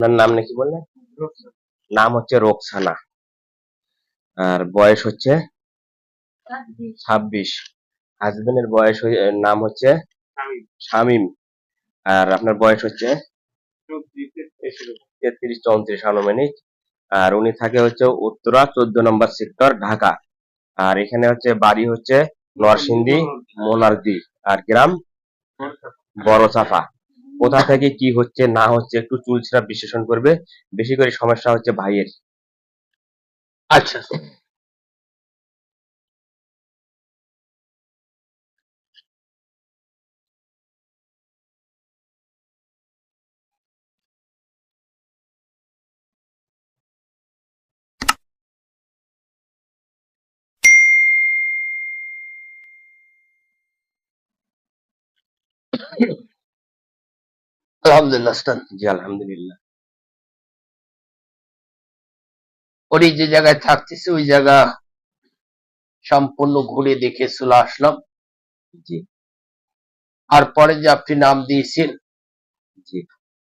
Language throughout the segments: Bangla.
আপনার নাম নাকি বললেন নাম হচ্ছে রোকসানা। আর বয়স হচ্ছে? ছাব্বিশ। হাজবেন্ডের বয়স নাম হচ্ছে? শামিম। আর আপনার বয়স হচ্ছে? তেত্রিশ, চৌত্রিশ আনুমানিক। আর উনি থাকে হচ্ছে উত্তরা, চোদ্দ নম্বর সেক্টর, ঢাকা। আর এখানে হচ্ছে বাড়ি হচ্ছে নরসিংদী মোনারদি আর গ্রাম বড় চাপা কোথা থেকে কি হচ্ছে, না হচ্ছে, একটু চুলছিরা বিশ্লেষণ করবে। বেশি করে সমস্যা হচ্ছে ভাইয়ের। আচ্ছা। আলহামদুলিল্লাহ জি আলহামদুলিল্লাহ। উনি যে জায়গায় থাকতেছে ওই জায়গা সম্পূর্ণ ঘুরে দেখে চলে আসলাম। জি। আর পরে যে আপনি নাম দিয়েছেন জি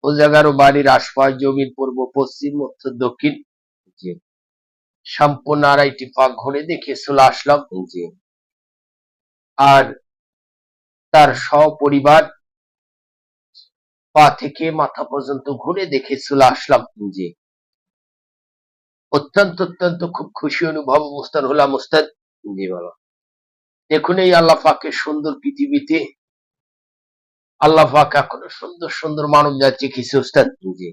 ও জায়গারও বাড়ির আশপাশ জমির পূর্ব পশ্চিম উত্তর দক্ষিণ জি সম্পূর্ণ আড়াইটি পাক ঘুরে দেখে চলে আসলাম। জি। আর তার সপরিবার পা থেকে মাথা পর্যন্ত ঘুরে দেখে চলে আসলাম জি অত্যন্ত অত্যন্ত খুব খুশি অনুভব অবস্থান হলাম ওস্তাদ। জি বলো দেখুন এই আল্লাহ পাকের সুন্দর পৃথিবীতে আল্লাহ পাক এখনও সুন্দর সুন্দর মানব যাচ্ছে কিছু ওস্তাদ জি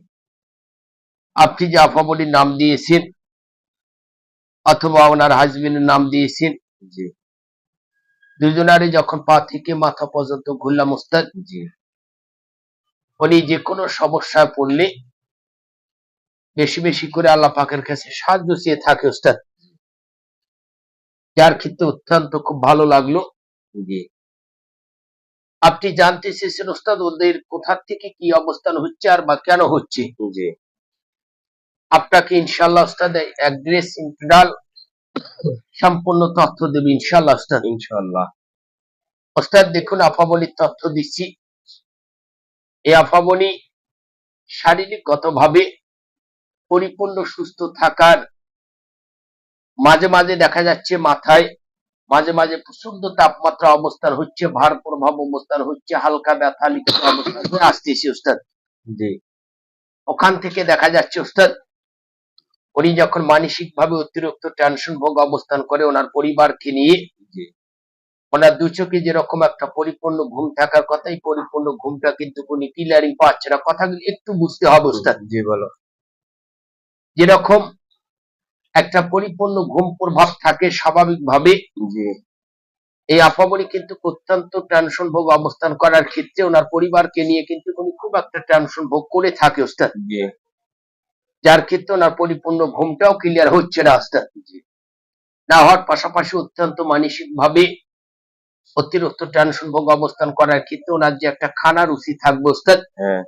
আপনি যে আফাবলির নাম দিয়েছেন অথবা ওনার হাজবেন্ডের নাম দিয়েছেন জি। দুজনারই যখন পা থেকে মাথা পর্যন্ত ঘুরলাম ওস্তাদ। জি। উনি যে কোনো সমস্যায় পড়লে বেশি বেশি করে আল্লাহ পাকের কাছে সাহায্য চেয়ে থাকে ওস্তাদ যার ক্ষেত্রে অত্যন্ত খুব ভালো লাগল জি আপনি জানতে চেয়েছেন ওস্তাদ ওদের কোথা থেকে কি অবস্থান হচ্ছে আর বা কেন হচ্ছে? আপনাকে ইনশাল্লাহ ওস্তাদ অ্যাড্রেস ইন্টারনাল সম্পূর্ণ তথ্য দেবে ইনশাল্লাহ ওস্তাদ ইনশাল্লাহ ওস্তাদ দেখুন আফাবলির তথ্য দিচ্ছি। এই আফাবলি শারীরিকগতভাবে পরিপূর্ণ সুস্থ থাকার মাঝে মাঝে দেখা যাচ্ছে মাথায় মাঝে মাঝে প্রচণ্ড তাপমাত্রা অবস্থান হচ্ছে ভার প্রভাব অবস্থান হচ্ছে হালকা ব্যথা লিখিত অবস্থান হয়ে আসতেছে ওস্তাদ। জি। ওখান থেকে দেখা যাচ্ছে ওস্তাদ উনি যখন মানসিক ভাবে অতিরিক্ত টেনশন ভোগ অবস্থান করে ওনার পরিবারকে নিয়ে ওনার দু চোখে যেরকম একটা পরিপূর্ণ ঘুম থাকার কথা এই পরিপূর্ণ ঘুমটা কিন্তু উনি ক্লিয়ারিং পাচ্ছে না। কথাগুলো একটু বুঝতে হবে ওস্তাদ। জি বলো। যেরকম একটা পরিপূর্ণ ঘুম প্রভাব থাকে স্বাভাবিকভাবে জি। এই আপামনি কিন্তু অত্যন্ত টেনশন ভোগ অবস্থান করার ক্ষেত্রে ওনার পরিবারকে নিয়ে কিন্তু উনি খুব একটা টেনশন ভোগ করে থাকে ওস্তাদ। জি। যার ক্ষেত্রে ওনার পরিপূর্ণ ঘুমটাও ক্লিয়ার হচ্ছে না ওস্তাদ। জি। না হওয়ার পাশাপাশি অত্যন্ত মানসিক ভাবে অতিরিক্ত টেনশন ভোগ অবস্থান করার ক্ষেত্রে ওনার যে একটা খানা রুচি থাকবে ওস্তাদ হ্যাঁ।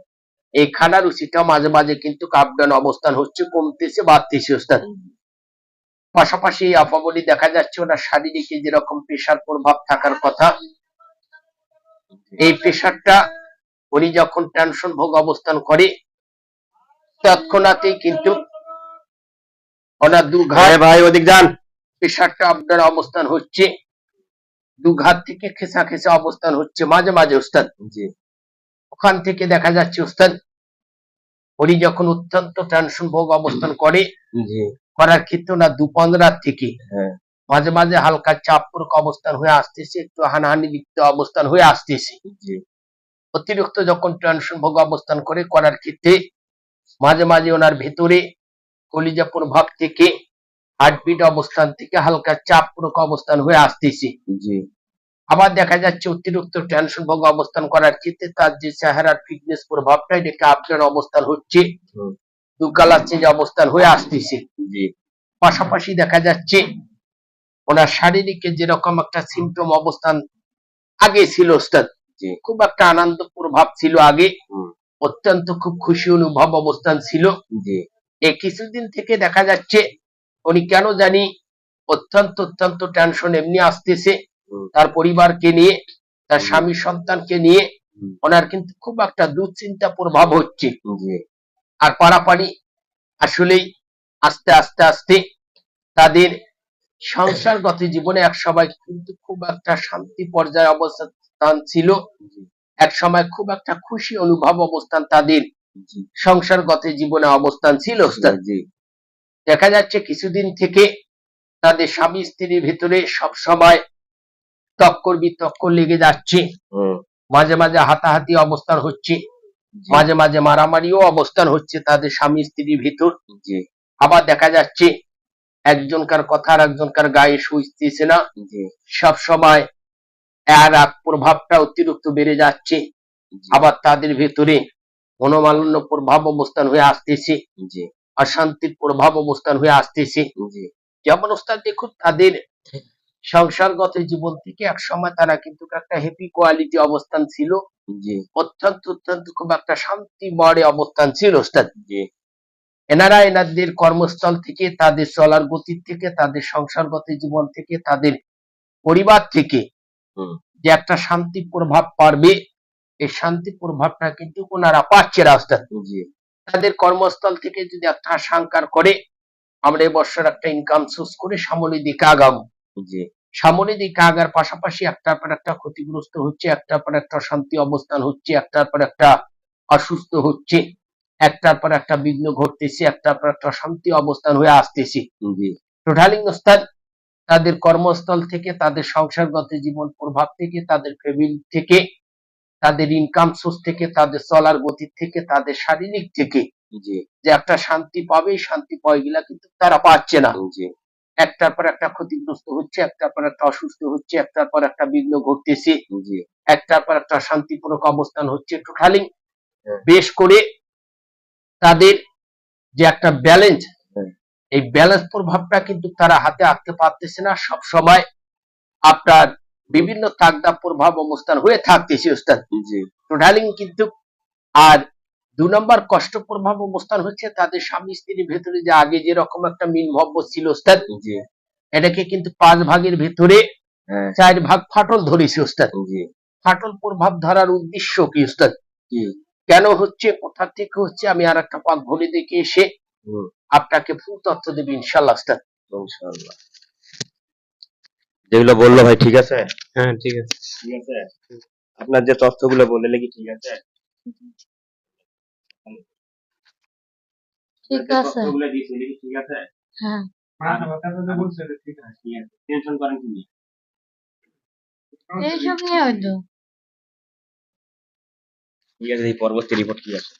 এই খানা রুচিটা মাঝে মাঝে কিন্তু কাপডাউন অবস্থান হচ্ছে কমতেছে বাড়তেছে ওস্তাদ। পাশাপাশি এই আপাবলি দেখা যাচ্ছে ওনার শারীরিক যেরকম পেশার প্রভাব থাকার কথা এই পেশারটা উনি যখন টেনশন ভোগ অবস্থান করে তৎক্ষণাতেই কিন্তু ওনার হ্যাঁ ভাই ওদিক যান। পেশারটা আপনার অবস্থান হচ্ছে। দুঘাত থেকে খেসা খেসা অবস্থান হচ্ছে মাঝে মাঝে ওস্তাদ। জি। ওখান থেকে দেখা যাচ্ছে ওস্তাদ উনি যখন অত্যন্ত টেনশন ভোগ অবস্থান করে করার ক্ষেত্রে ওনার দু রাত থেকে হ্যাঁ। মাঝে মাঝে হালকা চাপপূরক অবস্থান হয়ে আসতেছে একটু হানাহানি লিপ্ত অবস্থান হয়ে আসতেছে। অতিরিক্ত যখন টেনশন ভোগ অবস্থান করে করার ক্ষেত্রে মাঝে মাঝে ওনার ভেতরে কলিজা প্রভাব থেকে হার্টবিট অবস্থান থেকে হালকা চাপপূরক অবস্থান হয়ে আসতেছে। জি। আবার দেখা যাচ্ছে অতিরিক্ত টেনশন ভোগ অবস্থান করার ক্ষেত্রে তার যে চেহারার ফিটনেস প্রভাবটা এটাকে আপনার অবস্থান হচ্ছে। হুম, দু কালার চেঞ্জ অবস্থান হয়ে আসতেছে। জি। পাশাপাশি দেখা যাচ্ছে ওনার শারীরিক যেরকম একটা সিমটম অবস্থান আগে ছিল ওস্তাদ। জি। খুব একটা আনন্দ প্রভাব ছিল আগে। অত্যন্ত খুব খুশি অনুভব অবস্থান ছিল। জি। এই কিছুদিন থেকে দেখা যাচ্ছে উনি কেন জানি অত্যন্ত অত্যন্ত টেনশন এমনি আসতেছে। তার পরিবারকে নিয়ে তার স্বামী সন্তানকে নিয়ে ওনার কিন্তু খুব একটা দুশ্চিন্তা প্রভাব হচ্ছে। আর পারাপারি আসলেই আস্তে আস্তে আস্তে তাদের সংসারগত জীবনে এক সময় কিন্তু খুব একটা শান্তি পর্যায়ে অবস্থান ছিল। এক সময় খুব একটা খুশি অনুভব অবস্থান তাদের সংসারগত জীবনে অবস্থান ছিল। দেখা যাচ্ছে কিছুদিন থেকে তাদের স্বামী স্ত্রীর ভিতরে সব সময় তক্কর বিতক্কর লেগে যাচ্ছে। মাঝে মাঝে হাতাহাতি অবস্থান হচ্ছে। মাঝে মাঝে মারামারিও অবস্থান হচ্ছে তাদের স্বামী স্ত্রীর ভিতর। আবার দেখা যাচ্ছে একজনকার কথা আর একজনকার গায়ে সুইচতেছে না। সব সময় এর এক প্রভাবটা অতিরিক্ত বেড়ে যাচ্ছে। আবার তাদের ভেতরে মনোমালিন্য প্রভাব অবস্থান হয়ে আসতেছে। অশান্তির প্রভাব অবস্থান হয়ে আসতেছে। যেমন ওস্তাদ দেখুন তাদের সংসারগত জীবন থেকে এক সময় তারা কিন্তু একটা হ্যাপি কোয়ালিটি অবস্থান ছিল। অত্যন্ত অত্যন্ত খুব একটা শান্তিময় অবস্থান ছিল ওস্তাদ। এনারা এনাদের কর্মস্থল থেকে তাদের চলার গতির থেকে তাদের সংসারগত জীবন থেকে তাদের পরিবার থেকে। যে একটা শান্তি প্রভাব পারবে এই শান্তি প্রভাবটা কিন্তু ওনারা পাচ্ছে জি। তাদের কর্মস্থল থেকে যদি একটা সাংকার করে আমরা এবছর একটা ইনকাম সোর্স করে সামনের দিকে আগাবো জি। সামনের দিকে আগার পাশাপাশি একটার পর একটা ক্ষতিগ্রস্ত হচ্ছে একটার পর একটা শান্তি অবস্থান হচ্ছে একটার পর একটা অসুস্থ হচ্ছে একটার পর একটা বিঘ্ন ঘটতেছে একটার পর একটা শান্তি অবস্থান হয়ে আসতেছে। জি। টোটালিং ওস্তাদ তাদের কর্মস্থল থেকে তাদের সংসারগত জীবন প্রভাব থেকে তাদের ফ্যামিলি থেকে তাদের ইনকাম সোর্স থেকে তাদের চলার গতি থেকে তাদের শারীরিক থেকে যে একটা শান্তি পাবে শান্তি পাওয়াগুলা কিন্তু তারা পাচ্ছে না। একটার পর একটা ক্ষতিগ্রস্ত হচ্ছে একটার পর একটা অসুস্থ হচ্ছে একটার পর একটা বিঘ্ন ঘটতেছে। একটার পর একটা শান্তিপূর্বক অবস্থান হচ্ছে। টোটালি হ্যাঁ। বেশ করে তাদের যে একটা ব্যালেন্স। এই ব্যালেন্স প্রভাবটা কিন্তু তারা হাতে আঁকতে পারতেছে না। সব সময় আপনার বিভিন্ন তাগদা প্রভাব অবস্থান হয়ে থাকতেছে ওস্তাদ টোটালিং কিন্তু আর দু নম্বর কষ্ট প্রভাব অবস্থান হচ্ছে তাদের স্বামী স্ত্রীর ভেতরে যে আগে যেরকম একটা মিল মহব্বত ছিল ওস্তাদ এটাকে কিন্তু পাঁচ ভাগের ভেতরে হ্যাঁ। চার ভাগ ফাটল ধরেছে ওস্তাদ ফাটল প্রভাব ধরার উদ্দেশ্য কি ওস্তাদ কেন হচ্ছে কোথা থেকে হচ্ছে আমি আর একটা পাক ভরে দেখে এসে আপনাকে ফুল তথ্য দেবে ইনশাল্লাহ ওস্তাদ ইনশাআল্লাহ। যেগুলো বলল ভাই ঠিক আছে? হ্যাঁ ঠিক আছে। ঠিক আছে? আপনার যে তথ্যগুলো বললে কি ঠিক আছে? ঠিক আছে। তথ্যগুলো দিয়েছি কি ঠিক আছে? হ্যাঁ। ঠিক আছে টেনশন করেন কি নিয়ে? এইসব নিয়ে হয়তো ঠিক আছে এই পরবর্তী রিপোর্ট কি আছে?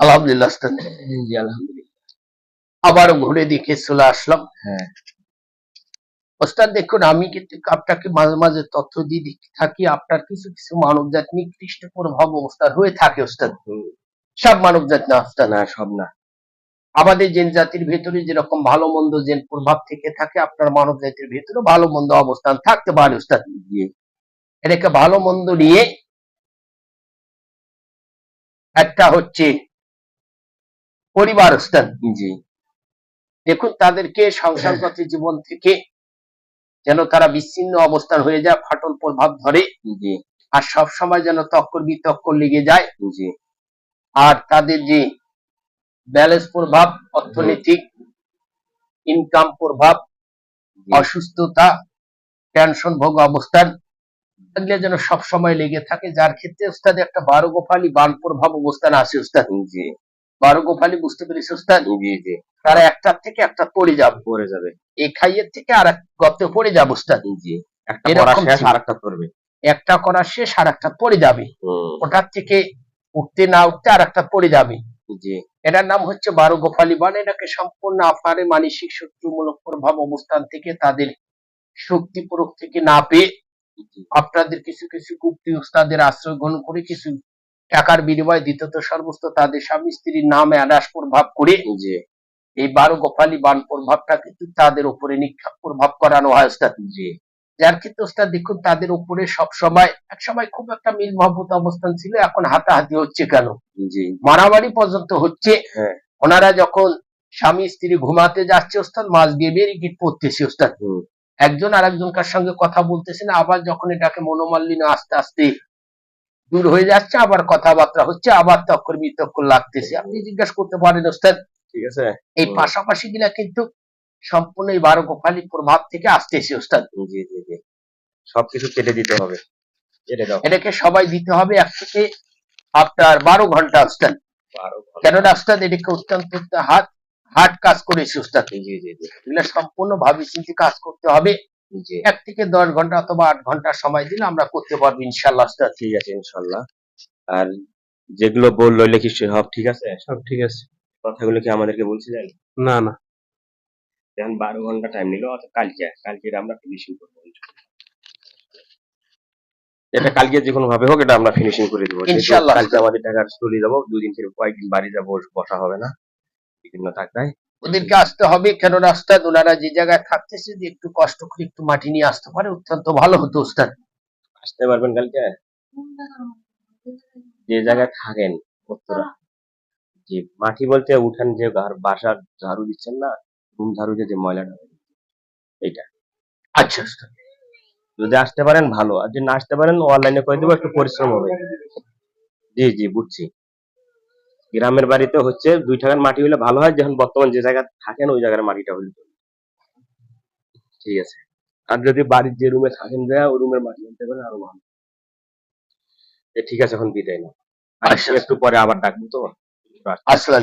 আলহামদুলিল্লাহ জি আলহামদুলিল্লাহ। আবারও ঘুরে দেখে চলে আসলাম। হ্যাঁ। ওস্তাদ দেখুন আমি কিন্তু আপনাকে মাঝে মাঝে তথ্য দিয়ে দিতে থাকি। আপনার কিছু কিছু মানব জাত নিকৃষ্ট প্রভাব অবস্থান হয়ে থাকে ওস্তাদ। সব মানব জাত না ওস্তাদ। না সব না। আমাদের জেন জাতির ভেতরে যেরকম ভালো মন্দ জেন প্রভাব থেকে থাকে আপনার মানব জাতির ভেতরে ভালো মন্দ অবস্থান থাকতে পারে ওস্তাদ। এটাকে ভালো মন্দ নিয়ে একটা হচ্ছে পরিবার ওস্তাদ। জি। দেখুন তাদেরকে সংসারগত জীবন থেকে যেন তারা বিচ্ছিন্ন অবস্থান হয়ে যায় ফাটল প্রভাব ধরে। আর সব সময় যেন তক্কর বিতক্কর লেগে যায়। আর তাদের যে ব্যালেন্স প্রভাব অর্থনৈতিক ইনকাম প্রভাব অসুস্থতা টেনশন ভোগ অবস্থান এগুলো যেন সব সময় লেগে থাকে। যার ক্ষেত্রে ওস্তাদ একটা বারো গোফালি বান প্রভাব অবস্থান আছে ওস্তাদ। জি। বারো গোফালি বুঝতে পেরেছি জি তারা একটার থেকে একটা পড়ে যাবে। পড়ে যাবে। এই খাইয়ের থেকে আর এক গর্তে পড়ে যাবে জি। একটা এরকম শেষ আর একটা করবে। একটা করা শেষ আর একটা পড়ে যাবে। ওটার থেকে উঠতে না উঠতে আর একটা পড়ে যাবে। এটার নাম হচ্ছে বারো গোপালী বান। এটাকে সম্পূর্ণ আপনার এই মানসিক শত্রুমূলক প্রভাব অবস্থান থেকে তাদের শক্তি প্রয়োগ থেকে না পেয়ে আপনাদের কিছু কিছু গুপ্তি উস্তাদের আশ্রয় গ্রহণ করে কিছু টাকার বিনিময়ে দ্বিতীয়ত সর্বস্ত তাদের স্বামী স্ত্রীর নামে আদাস প্রভাব করে জি। এই বারো গোপালী বান প্রভাবটা কিন্তু তাদের উপরে নিক্ষেপ প্রভাব করানো হয় ওস্তাদ। জি। যার ক্ষেত্রে ওস্তাদ দেখুন তাদের উপরে সব সময় এক সময় খুব একটা মিল মহব্বত অবস্থান ছিল এখন হাতাহাতি হচ্ছে কেন? মারামারি পর্যন্ত হচ্ছে। হ্যাঁ। ওনারা যখন স্বামী স্ত্রী ঘুমাতে যাচ্ছে ওস্তাদ মাছ দিয়ে ব্যারিকেড পড়তেছে ওস্তাদ। একজন আর একজনকার সঙ্গে কথা বলতেছে না আবার যখন এটাকে মনোমালিন্য আস্তে আস্তে দূর হয়ে যাচ্ছে আবার কথাবার্তা হচ্ছে আবার তক্কর বিতক্কর লাগতেছে। আপনি জিজ্ঞাসা করতে পারেন ওস্তাদ। ঠিক আছে। এই পাশাপাশি গুলা কিন্তু সম্পূর্ণ এই বারো গোপালী প্রভাব থেকে আসতেছে ওস্তাদ। জি জি জি। সবকিছু কেটে দিতে হবে। এটাকে সবাই দিতে হবে এক থেকে আপনার বারো ঘণ্টা ওস্তাদ। ঘণ্টা। কেননা ওস্তাদ এটাকে অত্যন্ত হাত হার্ড কাজ করেছে ওস্তাদ। সম্পূর্ণ ভাবে চিন্তে কাজ করতে হবে। জি এক থেকে দশ ঘণ্টা অথবা আট ঘণ্টা সময় দিলে আমরা করতে পারব ইনশাল্লাহ ঠিক আছে ইনশাল্লাহ আর যেগুলো বলল লিখি সব ঠিক আছে? সব ঠিক আছে। কথাগুলো কি আমাদেরকে বলছিলেন? না না। এখন বারো ঘণ্টা টাইম নিল অত কালকে কালকে আমরা ফিনিশিং করব এটা কালকে যে কোনো ভাবে হোক এটা আমরা ফিনিশিং করে দেবো। যেহেতু ইনশাআল্লাহ। কালকে আমাদের টাকার চলে যাব দুদিন থেকে কয়েকদিন বাড়ি যাব বসা হবে না। বিভিন্ন টাকায় ওদেরকে আসতে হবে কেননা ওস্তাদ ওনারা যে জায়গায় থাকতেছে যে একটু কষ্ট করে একটু মাটি নিয়ে আসতে পারে অত্যন্ত ভালো হতো ওস্তাদ। আসতে পারবেন কালকে? যে জায়গায় থাকেন উত্তরা। যে মাটি বলতে উঠান যে ঘর বাসার ঝাড়ু দিচ্ছেন না রুম ঝাড়ু যে ময়লাটা এইটা। আচ্ছা ওস্তাদ। যদি আসতে পারেন ভালো। আর যদি না আসতে পারেন অনলাইনে করে দেবো একটু পরিশ্রম হবে। জি জি বুঝছি। গ্রামের বাড়িতে হচ্ছে দুই টাকার মাটি হলে ভালো হয় যখন বর্তমান যে জায়গায় থাকেন ওই জায়গার মাটিটা হলে ঠিক আছে। আর যদি বাড়ির যে রুমে থাকেন যায় ওই রুমের মাটি আনতে পারেন আরও ভালো। ঠিক আছে এখন বিদায় না আচ্ছা। একটু পরে আবার ডাকবো তো। আসসালাম